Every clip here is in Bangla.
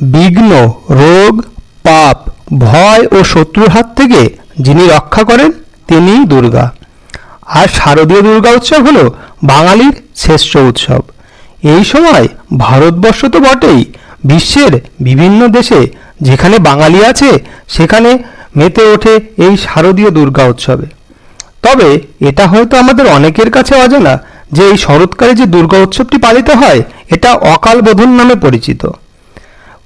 বিঘ্ন, রোগ, পাপ, ভয় ও শত্রুর হাত থেকে যিনি রক্ষা করেন, তিনিই দুর্গা। আর শারদীয় দুর্গা উৎসব হলো বাঙালির শ্রেষ্ঠ উৎসব। এই সময় ভারতবর্ষ তো বটেই, বিশ্বের বিভিন্ন দেশে যেখানে বাঙালি আছে, সেখানে মেতে ওঠে এই শারদীয় দুর্গা উৎসবে। তবে এটা হয়তো আমাদের অনেকের কাছে অজানা যে এই শরৎকালে যে দুর্গা উৎসবটি পালিত হয়, এটা অকাল বোধন নামে পরিচিত।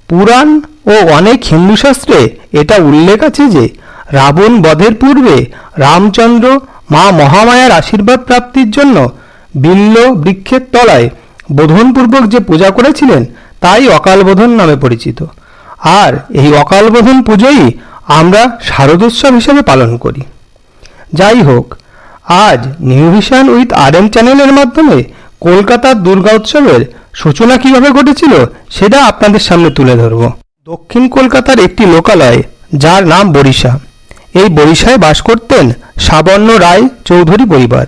পুরাণ ও অনেক হিন্দু শাস্ত্রে এটা উল্লেখ আছে যে, রাবণ বধের পূর্বে রামচন্দ্র মা মহামায়ার আশীর্বাদ প্রাপ্তির জন্য বিল্ল বৃক্ষের তলায় বোধনপূর্বক যে পূজা করেছিলেন, তাই অকাল বোধন নামে পরিচিত। আর এই অকাল বোধন পুজোই আমরা শারদোৎসব হিসেবে পালন করি। যাই হোক, আজ new vision with R M চ্যানেলের মাধ্যমে কলকাতার দুর্গা উৎসবের সূচনা কীভাবে ঘটেছিল, সেটা আপনাদের সামনে তুলে ধরব। দক্ষিণ কলকাতার একটি লোকালয়, যার নাম বরিশা। এই বরিশায় বাস করতেন সাবর্ণ রায় চৌধুরী পরিবার।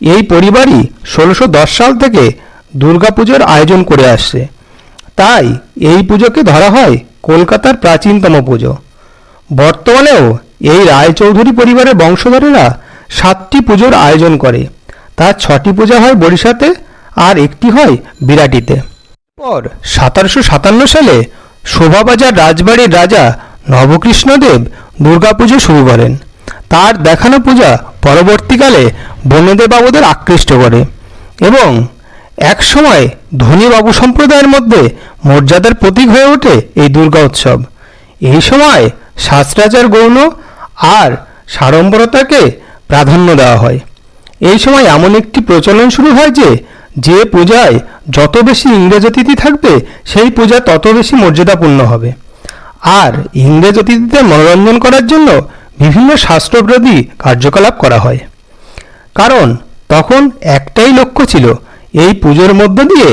এই পরিবারই ষোলোশো সাল থেকে দুর্গাপুজোর আয়োজন করে আসছে। তাই এই পুজোকে ধরা হয় কলকাতার প্রাচীনতম পুজো। বর্তমানেও এই রায়চৌধুরী পরিবারের বংশধরেরা সাতটি পুজোর আয়োজন করে। তার ছটি পূজা হয় বরিশাতে আর একটি হয় বিরাটিতে। পর সতেরোশো সাতান্ন সালে শোভাবাজার রাজবাড়ির রাজা নবকৃষ্ণদেব দুর্গাপুজো শুরু করেন। তার দেখানো পূজা পরবর্তীকালে বনেদেবাবুদের আকৃষ্ট করে এবং একসময় ধনী বাবু সম্প্রদায়ের মধ্যে মর্যাদার প্রতীক হয়ে ওঠে এই দুর্গা উৎসব। এই সময় শাস্ত্রাচার গৌণ আর সাড়ম্বরতাকে প্রাধান্য দেওয়া হয়। এই সময় এমন একটি প্রচলন শুরু হয় যে যে পূজায় যত বেশি ইংরেজ অতিথি থাকবে, সেই পূজা তত বেশি মর্যাদাপূর্ণ হবে। আর ইংরেজ অতিথিদের মনোরঞ্জন করার জন্য বিভিন্ন শাস্ত্রবিরোধী কার্যকলাপ করা হয়। কারণ তখন একটাই লক্ষ্য ছিল, এই পুজোর মধ্য দিয়ে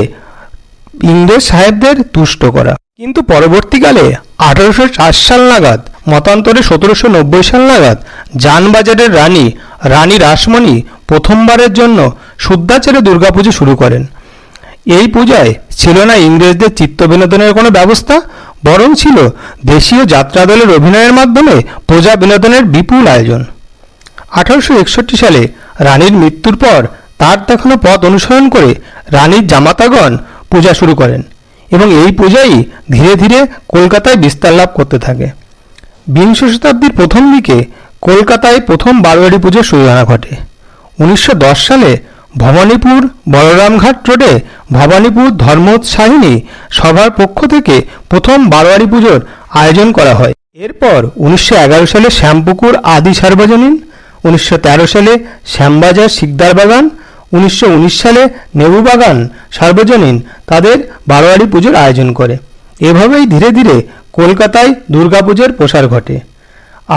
ইংরেজ সাহেবদের তুষ্ট করা। কিন্তু পরবর্তীকালে আঠারোশো চার সাল নাগাদ, মতান্তরে সতেরোশো নব্বই সাল নাগাদ জানবাজারের রানী রানী রাসমণি প্রথমবারের জন্য শুদ্ধাচারে দুর্গাপুজো শুরু করেন। এই পূজায় ছিল না ইংরেজদের চিত্ত বিনোদনের কোনো ব্যবস্থা, বরং ছিল দেশীয় যাত্রা দলের অভিনয়ের মাধ্যমে প্রজা বিনোদনের বিপুল আয়োজন। আঠারোশো একষট্টি সালে রানীর মৃত্যুর পর তার দেখানো পথ অনুসরণ করে রানীর জামাতাগণ পূজা শুরু করেন এবং এই পূজাই ধীরে ধীরে কলকাতায় বিস্তার লাভ করতে থাকে। বিংশ শতাব্দীর প্রথম দিকে কলকাতায় প্রথম বারোয়ারি পুজোর সূচনা ঘটে। উনিশশো দশ সালে ভবানীপুর বলরামঘাট রোডে ভবানীপুর ধর্মোৎসাহিনী সভার পক্ষ থেকে প্রথম বারোয়ারি পুজোর আয়োজন করা হয়। এরপর উনিশশো এগারো সালে শ্যামপুকুর আদি সার্বজনীন, উনিশশো তেরো সালে শ্যামবাজার শিকদার বাগান, উনিশশো উনিশ সালে নেবু বাগান সার্বজনীন তাদের বারোয়ারি পুজোর আয়োজন করে। এভাবেই ধীরে ধীরে কলকাতায় দুর্গাপুজোর প্রসার ঘটে।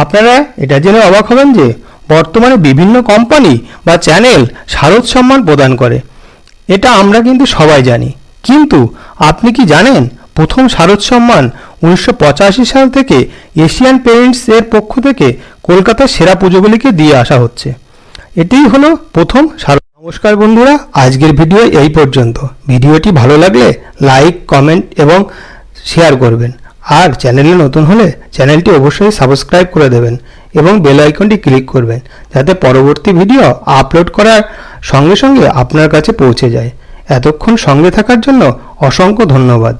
আপনারা এটা জেনে অবাক হবেন যে বর্তমানে বিভিন্ন কোম্পানি বা চ্যানেল শারদ সম্মান প্রদান করে। এটা আমরা কিন্তু সবাই জানি। কিন্তু আপনি কি জানেন, প্রথম শারদ সম্মান উনিশশো পঁচাশি সাল থেকে এশিয়ান পেইন্টস এর পক্ষ থেকে কলকাতার সেরা পুজোগুলিকে দিয়ে আসা হচ্ছে। এটিই হলো প্রথম শারদ নমস্কার বন্ধুরা, আজকের ভিডিও এই পর্যন্ত। ভিডিওটি ভালো লাগলে লাইক, কমেন্ট এবং শেয়ার করবেন। আর চ্যানেলে নতুন হলে চ্যানেলটি অবশ্যই সাবস্ক্রাইব করে দেবেন এবং বেল আইকনটি ক্লিক করবেন, যাতে পরবর্তী ভিডিও আপলোড করার সঙ্গে সঙ্গে আপনার কাছে পৌঁছে যায়। এতক্ষণ সঙ্গে থাকার জন্য অসংখ্য ধন্যবাদ।